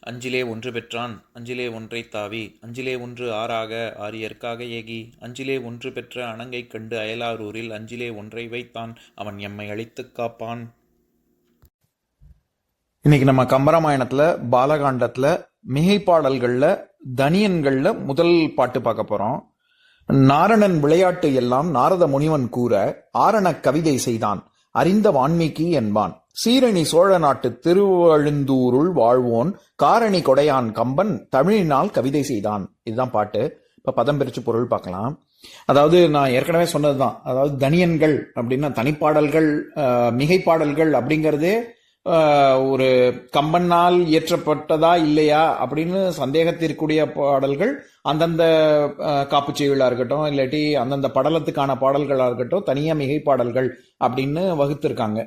அஞ்சிலே ஒன்று பெற்றான் அஞ்சிலே ஒன்றை தாவி அஞ்சிலே ஒன்று ஆறாக ஆரியற்காக ஏகி அஞ்சிலே ஒன்று பெற்ற அணங்கை கண்டு அயலாரூரில் அஞ்சிலே ஒன்றை வைத்தான் அவன் எம்மை அழித்துக் காப்பான். இன்னைக்கு நம்ம கம்பராமாயணத்துல பாலகாண்டத்துல மிகைப்பாடல்கள்ல தனியன்கள்ல முதல் பாட்டு பார்க்க போறோம். நாரணன் விளையாட்டு எல்லாம் நாரத முனிவன் கூற ஆரண கவிதை செய்தான் அறிந்த வான்மீகி என்பான். சீரணி சோழ நாட்டு திருவழுந்தூருள் வாழ்வோன் காரணி கொடையான் கம்பன் தமிழினால் கவிதை செய்தான். இதுதான் பாட்டு. இப்ப பதம் பிரிச்சு பொருள் பார்க்கலாம். அதாவது நான் ஏற்கனவே சொன்னதுதான். அதாவது தனியன்கள் அப்படின்னா தனிப்பாடல்கள் மிகைப்பாடல்கள் அப்படிங்கறதே ஒரு கம்பனால் இயற்றப்பட்டதா இல்லையா அப்படின்னு சந்தேகத்திற்குரிய பாடல்கள் அந்தந்த ஆஹ், இருக்கட்டும் இல்லாட்டி அந்தந்த படலத்துக்கான பாடல்களா இருக்கட்டும் தனியா மிகை பாடல்கள் அப்படின்னு வகுத்திருக்காங்க.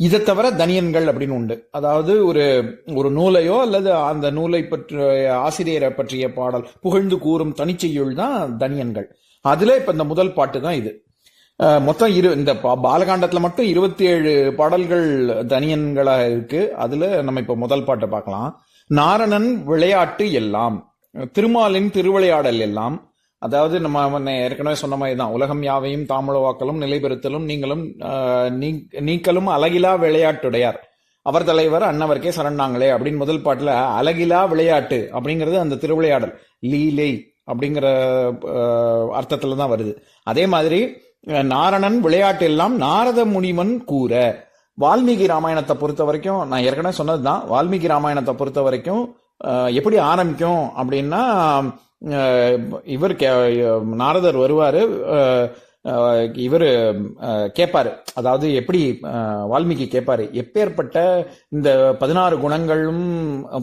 இதை தவிர தனியன்கள் அப்படின்னு உண்டு. அதாவது ஒரு ஒரு நூலையோ அல்லது அந்த நூலை பற்றிய ஆசிரியரை பற்றிய பாடல் புகழ்ந்து கூறும் தனிச்செய்யுள் தான் தனியன்கள். அதுல இப்ப இந்த முதல் பாட்டு தான் இது. மொத்தம் இரு இந்த பா- பாலகாண்டத்துல மட்டும் இருபத்தி ஏழு பாடல்கள் தனியன்களா இருக்கு. அதுல நம்ம இப்ப முதல் பாட்டை பார்க்கலாம். நாரணன் விளையாட்டு எல்லாம் திருமாலின் திருவிளையாடல் எல்லாம் அதாவது நம்ம முன்ன ஏற்கனவே சொன்ன மாதிரி தான் உலகம் யாவையும் தாமுழவாக்கலும் நிலைபெறுத்தலும் நீங்களும் அஹ், நீங்களும் அழகிலா விளையாட்டுடையார். அவர் தலைவர் அன்னவர்க்கே சரணாங்களே அப்படின்னு முதல் பாட்டில் அழகிலா விளையாட்டு அப்படிங்கிறது அந்த திருவிளையாடல். லீலை அப்படிங்கிற அர்த்தத்தில் தான் வருது. அதே மாதிரி நாரணன் விளையாட்டு எல்லாம் நாரத முனிவன் கூற. வால்மீகி ராமாயணத்தை பொறுத்த வரைக்கும் நான் ஏற்கனவே சொன்னது தான் வால்மீகி ராமாயணத்தை பொறுத்த வரைக்கும் எப்படி ஆரம்பிக்கும் அப்படின்னா இவர் கே- நாரதர் வருவார் இவர் கேட்பாரு அதாவது எப்படி வால்மீகி கேட்பாரு எப்பேற்பட்ட இந்த பதினாறு குணங்களும்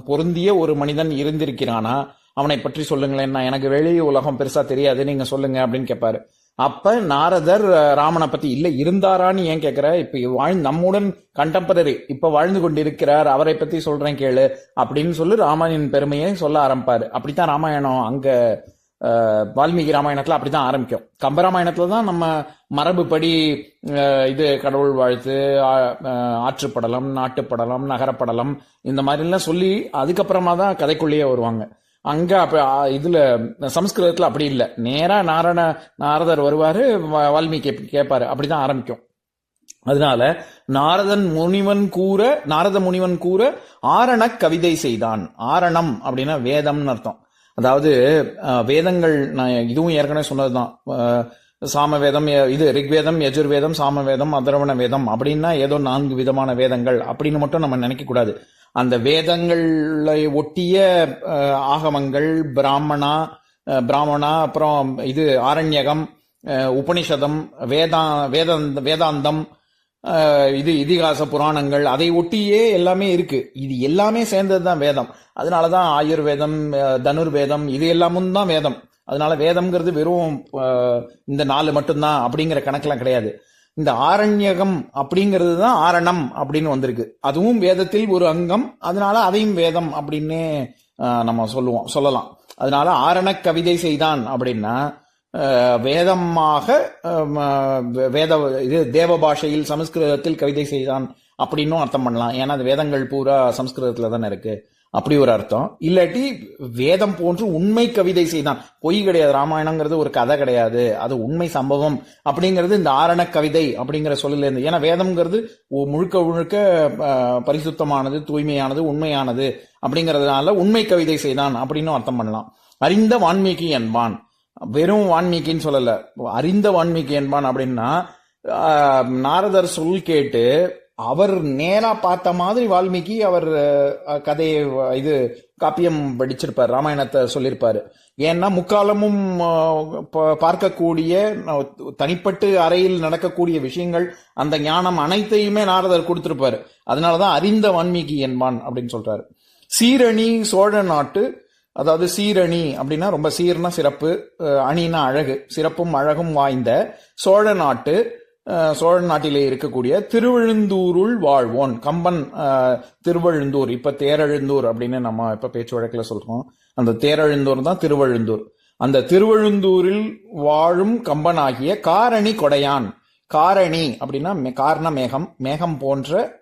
பொருந்திய ஒரு மனிதன் இருந்திருக்கிறானா? அவனை பற்றி சொல்லுங்களேன். நான் எனக்கு வெளி உலகம் பெருசா தெரியாது. நீங்க சொல்லுங்க அப்படின்னு கேட்பாரு அப்ப நாரதர் ராமனை பத்தி இல்ல இருந்தாரான்னு ஏன் கேக்குற? இப்ப வாழ் நம்முடன் கண்டெம்பரரி இப்ப வாழ்ந்து கொண்டிருக்கிறார் அவரை பத்தி சொல்றேன் கேளு அப்படின்னு சொல்லி ராமனின் பெருமையை சொல்ல ஆரம்பிப்பாரு. அப்படித்தான் ராமாயணம் அங்க வால்மீகி ராமாயணத்துல அப்படித்தான் ஆரம்பிக்கும். கம்பராமாயணத்துல தான் நம்ம மரபுப்படி இது கடவுள் வாழ்த்து ஆற்றுப்படலம் நாட்டுப்படலம் நகரப்படலம் இந்த மாதிரி எல்லாம் சொல்லி அதுக்கப்புறமா தான் கதைக்குள்ளேயே வருவாங்க. அங்க அப்ப இதில் இதுல சமஸ்கிருதத்துல அப்படி இல்லை. நேரா நாரண நாரதர் வருவாரு வா- வால்மீகி கேட்பாரு அப்படிதான் ஆரம்பிக்கும். அதனால நாரதன் முனிவன் கூற நாரத முனிவன் கூற ஆரண கவிதை செய்தான். ஆரணம் அப்படின்னா வேதம்னு அர்த்தம். அதாவது வேதங்கள் நான் இதுவும் ஏற்கனவே சொன்னதுதான். சாமவேதம் சாம வேதம் இது ரிக்வேதம் யஜுர்வேதம் சாமவேதம் அதரவண வேதம் அப்படின்னா ஏதோ நான்கு விதமான வேதங்கள் அப்படின்னு மட்டும் நம்ம நினைக்க கூடாது. அந்த வேதங்களை ஒட்டிய ஆகமங்கள் பிராமணா பிராமணா அப்புறம் இது ஆரண்யகம் உபனிஷதம் வேதா வேதாந்த வேதாந்தம் இது இதிகாச புராணங்கள் அதை ஒட்டியே எல்லாமே இருக்கு. இது எல்லாமே சேர்ந்தது தான் வேதம். அதனால தான் ஆயுர்வேதம் தனுர்வேதம் இது எல்லாமும் தான் வேதம். அதனால வேதம்ங்கிறது வெறும் இந்த நாலு மட்டும்தான் அப்படிங்கிற கணக்கெல்லாம் கிடையாது. இந்த ஆரண்யகம் அப்படிங்கிறது தான் ஆரணம் அப்படின்னு வந்திருக்கு. அதுவும் வேதத்தில் ஒரு அங்கம் அதனால அதையும் வேதம் அப்படின்னு நம்ம சொல்லுவோம் சொல்லலாம். அதனால ஆரண கவிதை செய்தான் அப்படின்னா வேதமாக வேத இது தேவ பாஷையில் சமஸ்கிருதத்தில் கவிதை செய்தான் அப்படின்னும் அர்த்தம் பண்ணலாம். ஏன்னா அது வேதங்கள் பூரா சமஸ்கிருதத்துல தானே இருக்கு. அப்படி ஒரு அர்த்தம். இல்லாட்டி வேதம் போன்று உண்மை கவிதை செய்தான். பொய் கிடையாது ராமாயணங்கிறது ஒரு கதை கிடையாது. அது உண்மை சம்பவம் அப்படிங்கிறது இந்த ஆரண கவிதை அப்படிங்கிற சொல்லிலேருந்து ஏன்னா வேதம்ங்கிறது முழுக்க முழுக்க பரிசுத்தமானது தூய்மையானது உண்மையானது அப்படிங்கிறதுனால உண்மை கவிதை செய்தான் அப்படின்னு அர்த்தம் பண்ணலாம். அறிந்த வான்மீகி என்பான். வெறும் வான்மீகின்னு சொல்லல. அறிந்த வான்மீகி என்பான் அப்படின்னா நாரதர் சொல் கேட்டு அவர் நேரா பார்த்த மாதிரி வால்மீகி அவர் கதையை இது காப்பியம் படிச்சிருப்பார் ராமாயணத்தை சொல்லியிருப்பாரு ஏன்னா முக்காலமும் ப- பார்க்கக்கூடிய தனிப்பட்டு அறையில் நடக்கக்கூடிய விஷயங்கள் அந்த ஞானம் அனைத்தையுமே நாரதர் கொடுத்திருப்பாரு. அதனாலதான் அறிந்த வான்மீகி என்பான் அப்படின்னு சொல்றாரு. சீரணி சோழ நாட்டு அதாவது சீரணி அப்படின்னா ரொம்ப சீர்னா சிறப்பு அணினா அழகு சிறப்பும் அழகும் வாய்ந்த சோழ நாட்டு சோழ நாட்டிலே இருக்கக்கூடிய திருவழுந்தூருள் வாழ்வோன். கம்பன் திருவெழுந்தூர் திருவழுந்தூர். இப்ப தேரெழுந்தூர் அப்படின்னு நம்ம இப்ப பேச்சு வழக்கில் சொல்றோம். அந்த தேரெழுந்தூர் தான் திருவெழுந்தூர். அந்த திருவழுந்தூரில் வாழும் கம்பனாகிய காரணி கொடையான். காரணி அப்படின்னா மே- காரண மேகம் மேகம் போன்ற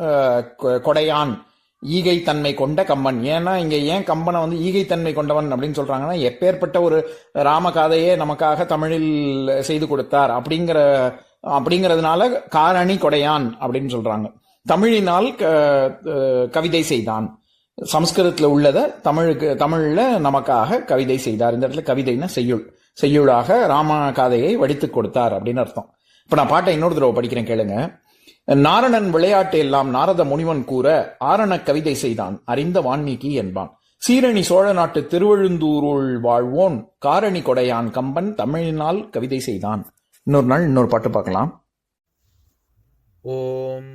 கொ- கொடையான். ஈகை தன்மை கொண்ட கம்பன். ஏன்னா இங்க ஏன் கம்பனை வந்து ஈகை தன்மை கொண்டவன் அப்படின்னு சொல்றாங்கன்னா எப்பேற்பட்ட ஒரு ராமகாதையே நமக்காக தமிழில் செய்து கொடுத்தார் அப்படிங்கிற அப்படிங்கிறதுனால காரணி கொடையான் அப்படின்னு சொல்றாங்க. தமிழினால் க- கவிதை செய்தான். சமஸ்கிருதத்தில் உள்ளத தமிழுக்கு தமிழ்ல நமக்காக கவிதை செய்தார். இந்த இடத்துல கவிதைன்னா செய்யுள். செய்யுளாக ராம காதையை வடித்து கொடுத்தார் அப்படின்னு அர்த்தம். இப்போ நான் பாட்டை இன்னொரு தடவை படிக்கிறேன் கேளுங்க. நாரணன் விளையாட்டு எல்லாம் நாரத முனிவன் கூற ஆரண கவிதை செய்தான். அறிந்த வான்மீகி என்பான். சீரணி சோழ நாட்டு திருவழுந்தூருள் வாழ்வோன். காரணி கொடையான் கம்பன் தமிழினால் கவிதை செய்தான். இன்னொரு நாள் இன்னொரு பாட்டு பார்க்கலாம் ॐ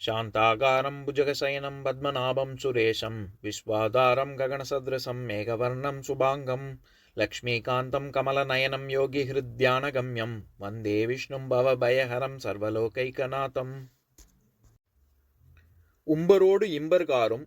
शान्ताकारं भुजगशयनं पद्मनाभं सुरेशं विश्वाधारं गगनसदृशं मेघवर्णं शुभाङ्गं लक्ष्मीकान्तं कमलनयनं योगिहृद्यानगम्यं वन्दे विष्णुं भवभयहरं सर्वलोकैकनाथम् உம்பரோடு இம்பர்காரும்